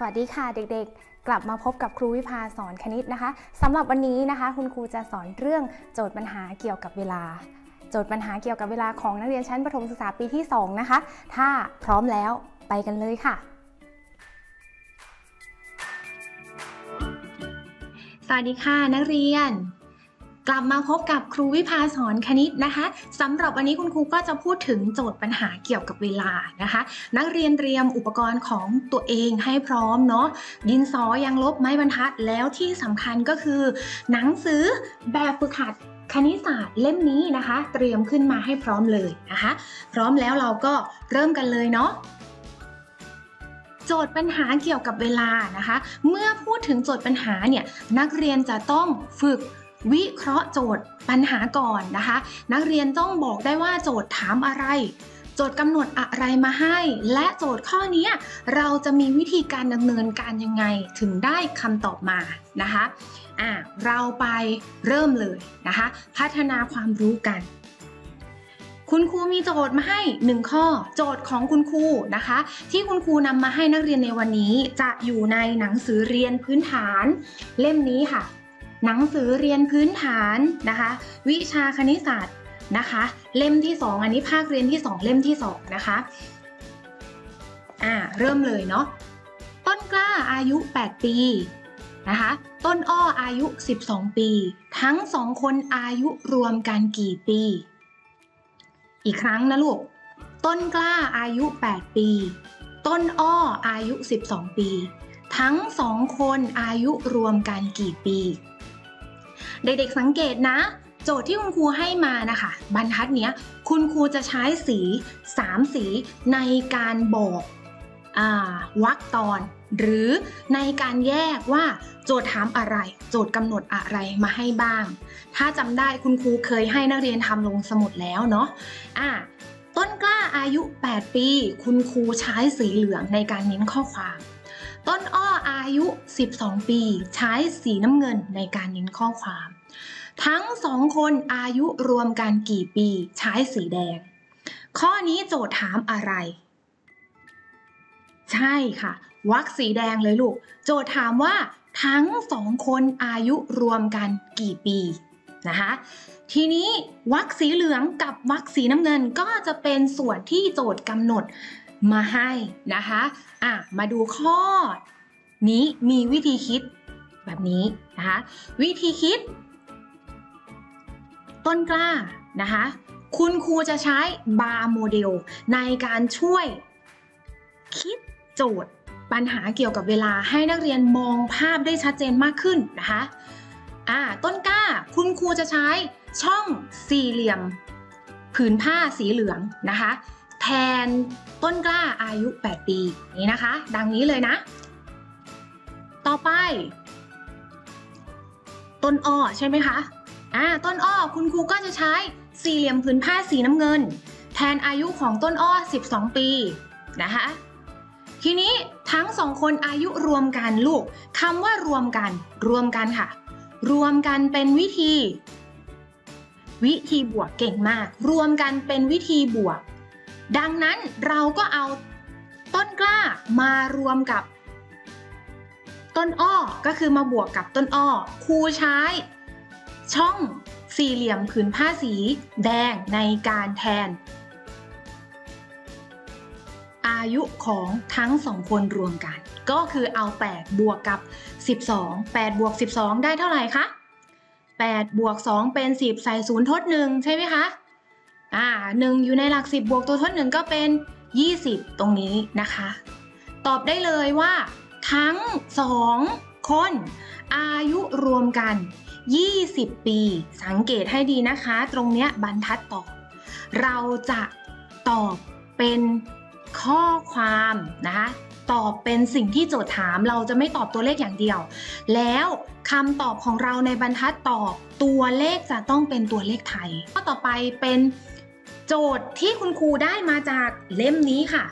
สวัสดีค่ะเด็กๆ กลับมาพบกับครูวิภาสอนคณิตนะคะสำหรับวันนี้นะคะ คุณครูจะสอนเรื่องโจทย์ปัญหาเกี่ยวกับเวลา โจทย์ปัญหาเกี่ยวกับเวลาของนักเรียนชั้นประถมศึกษาปีที่ 2 นะคะ ถ้าพร้อมแล้วไปกันเลยค่ะ สวัสดีค่ะนักเรียน กลับมาพบกับครูวิภาสอนคณิตนะคะสำหรับวันนี้คุณครูก็จะพูดถึงโจทย์ปัญหาเกี่ยวกับเวลานะคะ นักเรียนเตรียมอุปกรณ์ของตัวเองให้พร้อมเนาะดินสอยางลบไม้บรรทัดแล้วที่สำคัญก็คือ หนังสือแบบฝึกหัดคณิตศาสตร์เล่มนี้นะคะ เตรียมขึ้นมาให้พร้อมเลยนะคะ พร้อมแล้วเราก็เริ่มกันเลยเนาะโจทย์ปัญหาเกี่ยวกับเวลานะคะ เมื่อพูดถึงโจทย์ปัญหาเนี่ยนักเรียนจะต้องฝึก วิเคราะห์โจทย์ปัญหาก่อนนะคะ นักเรียนต้องบอกได้ว่าโจทย์ถามอะไร โจทย์กำหนดอะไรมาให้ และโจทย์ข้อนี้เราจะมีวิธีการดำเนินการยังไงถึงได้คำตอบมานะคะอะเราไปเริ่มเลยนะคะ พัฒนาความรู้กันคุณครูมีโจทย์มาให้ 1 ข้อ โจทย์ของคุณครูนะคะ ที่คุณครูนำมาให้นักเรียนในวันนี้ จะอยู่ในหนังสือเรียนพื้นฐาน เล่มนี้ค่ะ หนังสือเรียนพื้นฐานนะคะ วิชาคณิตศาสตร์นะคะ เล่มที่ 2 อันนี้ภาคเรียนที่ 2 เล่มที่ 2 นะคะอ่าเริ่มเลยเนาะต้นกล้าอายุ 8 ปีนะคะต้นอ้ออายุ 12 ปี ทั้งสองคนอายุรวมกันกี่ปี อีกครั้งนะลูก ต้นกล้าอายุ 8 ปี ต้นอ้ออายุ 12 ปี ทั้งสองคนอายุรวมกันกี่ปี เด็กๆสังเกตนะ โจทย์ที่คุณครูให้มานะคะ บรรทัดเนี้ยคุณครูจะใช้สี 3 สีในการบอกอวรรคตอน หรือในการแยกว่าโจทย์ถามอะไร โจทย์กำหนดอะไรมาให้บ้าง ถ้าจำได้คุณครูเคยให้นักเรียนทำลงสมุดแล้วเนาะอะต้นกล้าอายุ 8 ปี คุณครูใช้สีเหลืองในการเน้นข้อความ ต้นอ้ออายุ 12 ปี ใช้สีน้ำเงินในการเน้นข้อความ ทั้งสองคนอายุรวมกันกี่ปี ใช้สีแดง ข้อนี้โจทย์ถามอะไร ใช่ค่ะวรรคสีแดงเลยลูก โจทย์ถามว่า ทั้งสองคนอายุรวมกันกี่ปีนะคะทีนี้วรรคสีเหลืองกับวรรคสีน้ำเงินก็จะเป็นส่วนที่โจทย์กำหนด มาให้นะคะอะมาดูข้อ นี้มีวิธีคิดแบบนี้นะคะวิธีคิด ต้นกล้านะคะคุณครูจะใช้บาร์โมเดลในการช่วย คิดโจทย์ปัญหาเกี่ยวกับเวลาให้นักเรียนมองภาพได้ชัดเจนมากขึ้นนะคะอ่าต้นกล้าคุณครูจะใช้ช่องสี่เหลี่ยม ผืนผ้าสีเหลืองนะคะ นต้นกล้าอายุ 8 ปีนี่นะคะ ดังนี้เลยนะ ต่อไป ต้นอ้อใช่ไหมคะอ่าต้นอ้อคุณครูก็จะใช้สี่เหลี่ยมผืนผ้าสีน้ำเงิน แทนอายุของต้นอ้อ 12 ปีนะคะทีนี้ทั้งสองคนอายุรวมกันลูกคำว่ารวมกัน รวมกันค่ะ รวมกันเป็นวิธี วิธีบวกเก่งมาก รวมกันเป็นวิธีบวก ดังนั้นเราก็เอาต้นกล้ามารวมกับ ต้นอ้อก็คือมาบวกกับต้นอ้อครูใช้ ช่องสี่เหลี่ยมผืนผ้าสีแดงในการแทน อายุของทั้งสองคนรวมกัน ก็คือเอา 8 บวกกับ 12 8 บวก 12 ได้เท่าไหร่คะ8บวก 2 เป็น 10 ใส่ศูนย์ทด 1 ใช่ไหมคะ อ่า1อยู่ในหลัก10บวกตัวทด1ก็เป็น 20 ตรงนี้นะคะ ตอบได้เลยว่า ทั้ง2คน อายุรวมกัน 20 ปี สังเกตให้ดีนะคะ ตรงเนี้ยบรรทัดตอบเราจะตอบเป็นข้อความนะคะตอบเป็นสิ่งที่โจทย์ถามเราจะไม่ตอบตัวเลขอย่างเดียว แล้วคำตอบของเราในบรรทัดตอบตัวเลขจะต้องเป็นตัวเลขไทย ข้อต่อไปเป็น โจทย์ที่คุณครูได้มาจากเล่มนี้ค่ะ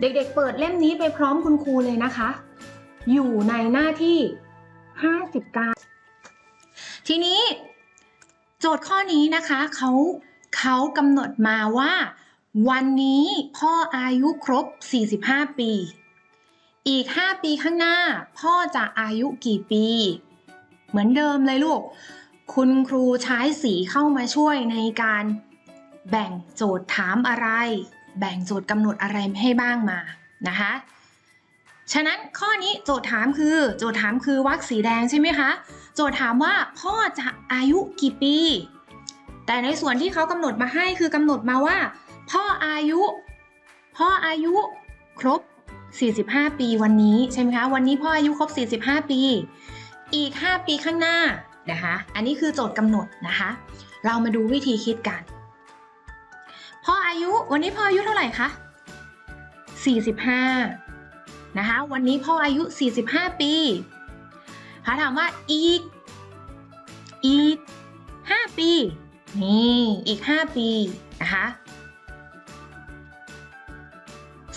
เด็กๆเปิดเล่มนี้ไปพร้อมคุณครูเลยนะคะ อยู่ในหน้าที่ 59 ทีนี้ โจทย์ข้อนี้นะคะเขาเขากำหนดมาว่า วันนี้พ่ออายุครบ 45 ปี อีก 5 ปีข้างหน้า พ่อจะอายุกี่ปี เหมือนเดิมเลยลูก คุณครูใช้สีเข้ามาช่วยในการ แบ่งโจทย์ถามอะไร แบ่งโจทย์กำหนดอะไรให้บ้างมานะคะ ฉะนั้นข้อนี้โจทย์ถามคือ โจทย์ถามคือวรรคสีแดงใช่ไหมคะ โจทย์ถามว่าพ่อจะอายุกี่ปี แต่ในส่วนที่เขากำหนดมาให้คือกำหนดมาว่า พ่ออายุ พ่ออายุครบ 45 ปีวันนี้ใช่ไหมคะวันนี้พ่ออายุครบ 45 ปี อีก 5 ปีข้างหน้านะคะ อันนี้คือโจทย์กำหนดนะคะ เรามาดูวิธีคิดกัน พ่ออายุวันนี้พ่ออายุเท่าไหร่คะ45นะคะ วันนี้พ่ออายุ 45 ปีเขาถามว่าอีก อีก 5 ปี นี่อีก 5 ปีนะคะ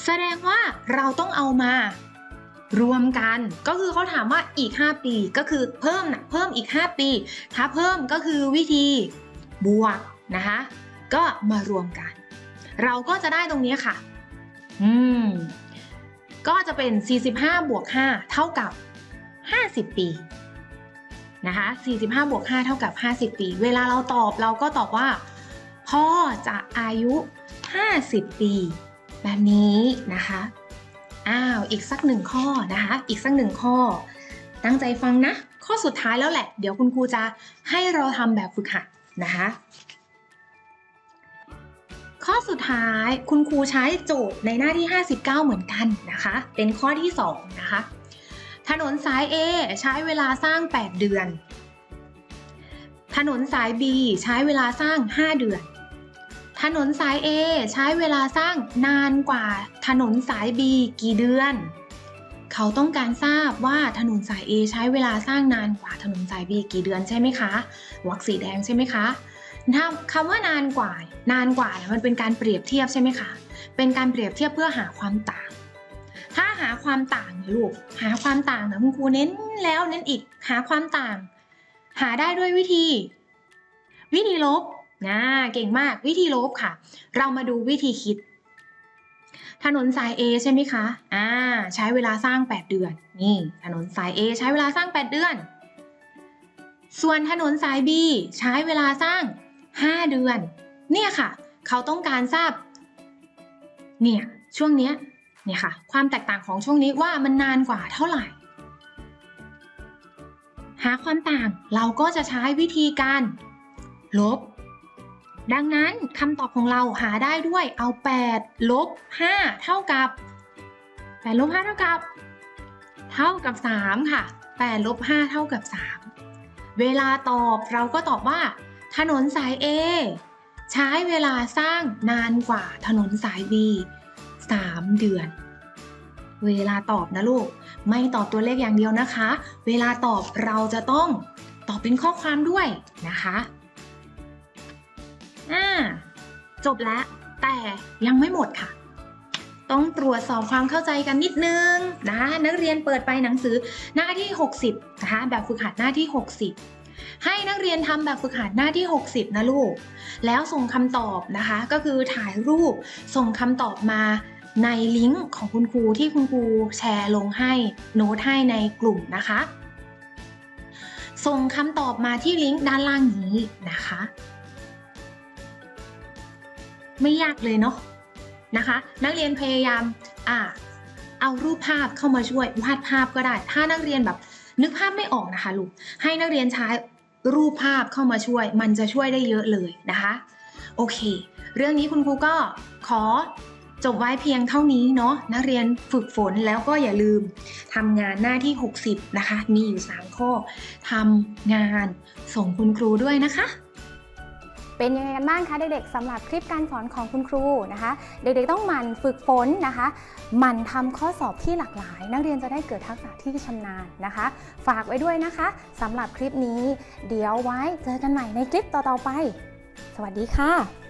แสดงว่าเราต้องเอามารวมกัน ก็คือเขาถามว่าอีก 5 ปีก็คือเพิ่มนะเพิ่มอีก 5 ปี ถ้าเพิ่มก็คือวิธีบวกนะคะ ก็มารวมกัน เราก็จะได้ตรงนี้ค่ะ อืม ก็จะเป็น 45 บวก 5 เท่ากับ 50 ปีนะคะ45บวก5เท่ากับ 50 ปี เวลาเราตอบเราก็ตอบว่า พ่อจะอายุ 50 ปี แบบนี้นะคะ อ้าว อีกสักหนึ่งข้อนะคะ อีกสักหนึ่งข้อ ตั้งใจฟังนะ ข้อสุดท้ายแล้วแหละ เดี๋ยวคุณครูจะให้เราทำแบบฝึกหัดนะคะ ข้อสุดท้ายคุณครูใช้โจทย์ในหน้าที่ 59 เหมือนกันนะคะ เป็นข้อที่ 2 นะคะ ถนนสาย A ใช้เวลาสร้าง 8 เดือน ถนนสาย B ใช้เวลาสร้าง 5 เดือน ถนนสาย A ใช้เวลาสร้างนานกว่าถนนสาย B กี่เดือน เขาต้องการทราบว่าถนนสาย A ใช้เวลาสร้างนานกว่าถนนสาย B กี่เดือนใช่ไหมคะวรรคสีแดงใช่ไหมคะ ถ้าคำว่านานกว่านานกว่าเนี่ยมันเป็นการเปรียบเทียบใช่ไหมคะ เป็นการเปรียบเทียบเพื่อหาความต่าง ถ้าหาความต่างลูกหาความต่างนะคุณครูเน้นแล้วเน้นอีกหาความต่าง หาได้ด้วยวิธี วิธีลบนะเก่งมากวิธีลบค่ะ เรามาดูวิธีคิด ถนนสาย A ใช่ไหมคะอ่าใช้เวลาสร้าง 8 เดือน นี่ถนนสาย A ใช้เวลาสร้าง 8 เดือน ส่วนถนนสาย B ใช้เวลาสร้าง 5 เดือน เนี่ยค่ะ เขาต้องการทราบ เนี่ย ช่วงเนี้ย เนี่ยค่ะ ความแตกต่างของช่วงนี้ว่ามันนานกว่าเท่าไหร่ หาความต่างเราก็จะใช้วิธีการ ลบ ดังนั้นคำตอบของเราหาได้ด้วยเอา 8 ลบ 5 เท่ากับ 8 ลบ 5 เท่ากับ เท่ากับ 3 ค่ะ8ลบ5เท่ากับ 3 เวลาตอบเราก็ตอบว่า ถนนสาย A ใช้เวลาสร้างนานกว่าถนนสาย B 3 เดือน เวลาตอบนะลูก ไม่ตอบตัวเลขอย่างเดียวนะคะ เวลาตอบเราจะต้องตอบเป็นข้อความด้วยนะคะอ่าจบแล้ว แต่ยังไม่หมดค่ะ ต้องตรวจสอบความเข้าใจกันนิดนึงนะนักเรียนเปิดไปหนังสือหน้าที่ 60นะคะแบบฝึกหัดหน้าที่ 60 ให้นักเรียนทำแบบฝึกหัดหน้าที่ 60 นะลูก แล้วส่งคำตอบนะคะ ก็คือถ่ายรูปส่งคำตอบมาในลิงก์ของคุณครูที่คุณครูแชร์ลงให้โน้ตให้ในกลุ่มนะคะ ส่งคำตอบมาที่ลิงก์ด้านล่างนี้นะคะ ไม่ยากเลยเนาะนะคะ นักเรียนพยายามอ่าเอารูปภาพเข้ามาช่วยวาดภาพก็ได้ ถ้านักเรียนแบบ นึกภาพไม่ออกนะคะลูกให้นักเรียนใช้รูปภาพเข้ามาช่วย มันจะช่วยได้เยอะเลยนะคะ โอเค เรื่องนี้คุณครูก็ขอจบไว้เพียงเท่านี้เนาะนักเรียนฝึกฝนแล้วก็อย่าลืมทำงานหน้าที่ 60 นะคะ มีอยู่ 3 ข้อทำงานส่งคุณครูด้วยนะคะ เป็นยังไงกันบ้างคะเด็กๆสำหรับคลิปการสอนของคุณครูนะคะ เด็กๆต้องหมั่นฝึกฝนนะคะหมั่นทำข้อสอบที่หลากหลาย นักเรียนจะได้เกิดทักษะที่ชำนาญนะคะ ฝากไว้ด้วยนะคะสำหรับคลิปนี้ เดี๋ยวไว้เจอกันใหม่ในคลิปต่อๆไป สวัสดีค่ะ